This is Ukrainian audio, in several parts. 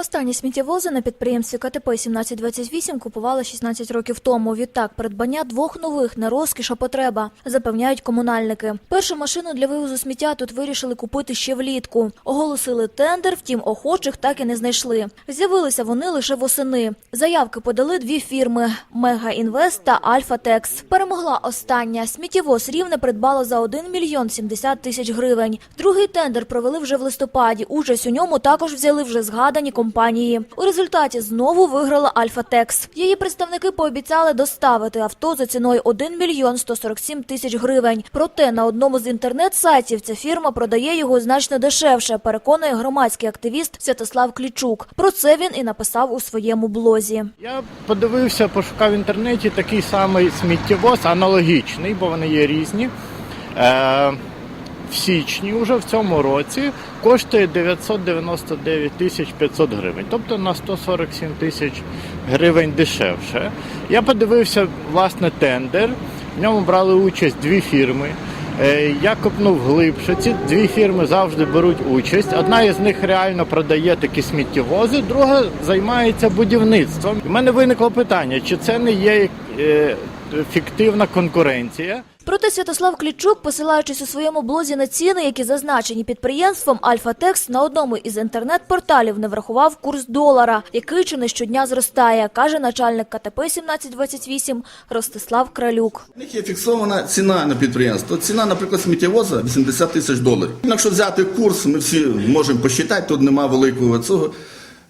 Востаннє сміттєвози на підприємстві КТП 1728 купували 16 років тому. Відтак, придбання двох нових не розкіш, а потреба, запевняють комунальники. Першу машину для вивозу сміття тут вирішили купити ще влітку. Оголосили тендер, втім охочих так і не знайшли. З'явилися вони лише восени. Заявки подали дві фірми – Мега Інвест та Альфа Текс. Перемогла остання. Сміттєвоз рівне придбало за 1 мільйон 70 тисяч гривень. Другий тендер провели вже в листопаді. Участь у ньому також взяли вже згадані компанії. У результаті знову виграла Альфа Текс. Її представники пообіцяли доставити авто за ціною 1 мільйон 147 тисяч гривень. Проте на одному з інтернет-сайтів ця фірма продає його значно дешевше, переконує громадський активіст Святослав Клічук. Про це він і написав у своєму блозі. Я подивився, пошукав в інтернеті такий самий сміттєвоз, аналогічний, бо вони є різні. Е, в січні, уже в цьому році, коштує 999 тисяч 500 гривень, тобто на 147 тисяч гривень дешевше. Я подивився власне тендер. В ньому брали участь дві фірми. Е, Я копнув глибше. Ці дві фірми завжди беруть участь. Одна із них реально продає такі сміттєвози, друга займається будівництвом. У мене виникло питання, чи це не є е, фіктивна конкуренція. Проте Святослав Клічук, посилаючись у своєму блозі на ціни, які зазначені підприємством Альфа Текс, на одному із інтернет-порталів не врахував курс долара, який чи не щодня зростає, каже начальник КТП 1728 Ростислав Кралюк. У них є фіксована ціна на підприємство. Ціна, наприклад, сміттєвоза 80 тисяч доларів. Якщо взяти курс, ми всі можемо посчитати, тут немає великого цього.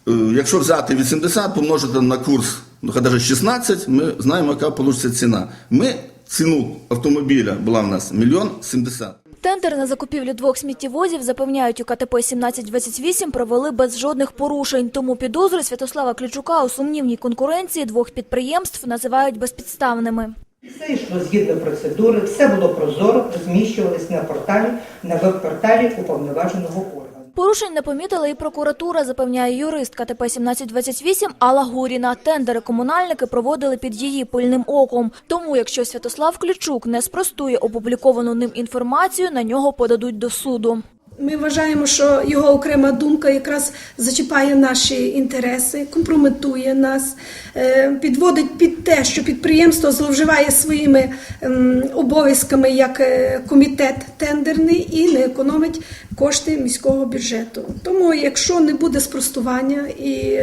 Е, Якщо взяти 80, помножити на курс, ну хай навіть 16, ми знаємо, яка вийде ціна. Ми ціну автомобіля була в нас мільйон 70. Тендер на закупівлю двох сміттєвозів, запевняють у КТП 1728, провели без жодних порушень. Тому підозри Святослава Клічука у сумнівній конкуренції двох підприємств називають безпідставними. Все йшло згідно процедури, все було прозоро, розміщувалось на порталі, на веб-порталі уповноваженого органу. Порушень не помітила і прокуратура, запевняє юрист КТП 1728 Алла Гуріна. Тендери комунальники проводили під її пильним оком. Тому, якщо Святослав Клічук не спростує опубліковану ним інформацію, на нього подадуть до суду. Ми вважаємо, що його окрема думка якраз зачіпає наші інтереси, компрометує нас, е, підводить під те, що підприємство зловживає своїми ем, обов'язками як е, комітет тендерний і не економить кошти міського бюджету. Тому, якщо не буде спростування і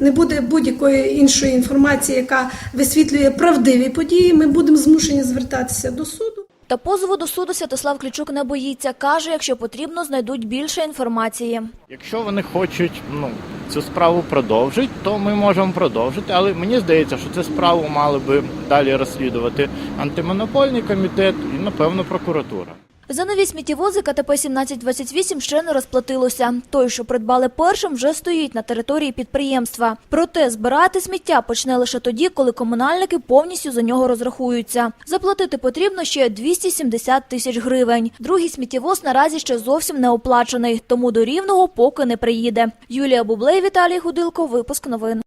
не буде будь-якої іншої інформації, яка висвітлює правдиві події, ми будемо змушені звертатися до суду. Та позову до суду Святослав Клічук не боїться. Каже, якщо потрібно, знайдуть більше інформації. Якщо вони хочуть ну, цю справу продовжити, то ми можемо продовжити. Але мені здається, що цю справу мали би далі розслідувати антимонопольний комітет і, напевно, прокуратура. За нові сміттєвози КТП 1728 ще не розплатилося. Той, що придбали першим, вже стоїть на території підприємства. Проте збирати сміття почне лише тоді, коли комунальники повністю за нього розрахуються. Заплатити потрібно ще 270 тисяч гривень. Другий сміттєвоз наразі ще зовсім не оплачений, тому до рівного поки не приїде. Юлія Бублей, Віталій Гудилко, випуск новин.